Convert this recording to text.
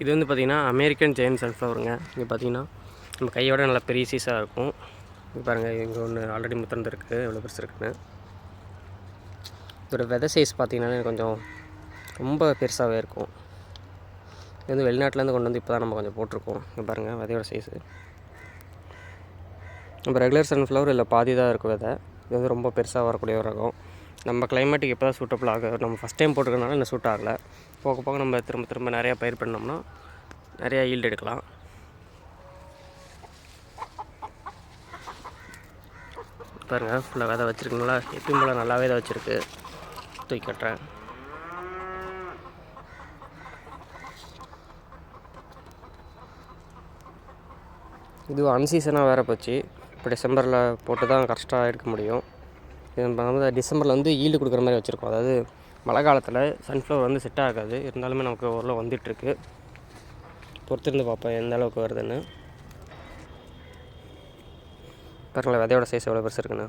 இது வந்து பார்த்திங்கன்னா அமெரிக்கன் ஜெயின் சன்ஃப்ளவருங்க இங்கே பார்த்தீங்கன்னா நம்ம கையோட நல்லா பெரிய சீஸாக இருக்கும். இங்க பாருங்கள் இங்கே ஒன்று ஆல்ரெடி முத்திறந்துருக்கு எவ்வளோ பெருசு இருக்குன்னு. இதோட வெதை சைஸ் பார்த்தீங்கன்னா கொஞ்சம் ரொம்ப பெருசாகவே இருக்கும். இது வந்து வெளிநாட்டிலேருந்து கொண்டு வந்து இப்போ தான் நம்ம கொஞ்சம் போட்டிருக்கோம். இங்கே பாருங்கள் விதையோட சைஸு நம்ம ரெகுலர் சன்ஃப்ளவர் இல்லை பாதி தான் இருக்கும் விதை இது வந்து ரொம்ப பெருசாக வரக்கூடிய ஒரு ரகம். நம்ம கிளைமேட்டுக்கு இப்போ தான் சூட்டபிள் ஆகும் நம்ம ஃபஸ்ட் டைம் போட்டிருக்கனால இன்னும் சூட் ஆகலை. போக போக நம்ம திரும்ப திரும்ப நிறையா பயிர் பண்ணோம்னா நிறையா ஈல்டு எடுக்கலாம். பாருங்கள் ஃபுல்லாக விதை வச்சுருக்குங்களா? எப்பயும் போல் நல்லாவே தான் வச்சுருக்கு. தூக்கி கட்டுறேன். இது அன்சீசனாக வேறு போச்சு. இப்போ டிசம்பரில் போட்டு தான் கரெக்டாக எடுக்க முடியும். இது நம்ம டிசம்பரில் வந்து ஈல்டு கொடுக்குற மாதிரி வச்சுருக்கோம். அதாவது மழை காலத்தில் சன்ஃப்ளவர் வந்து செட் ஆகாது. இருந்தாலுமே நமக்கு ஓரளவு வந்துட்டுருக்கு. பொறுத்திருந்து பார்ப்போம் எந்த அளவுக்கு வருதுன்னு. பாருங்களேன் விதையோட சைஸ் எவ்வளோ பெருசு இருக்குண்ணா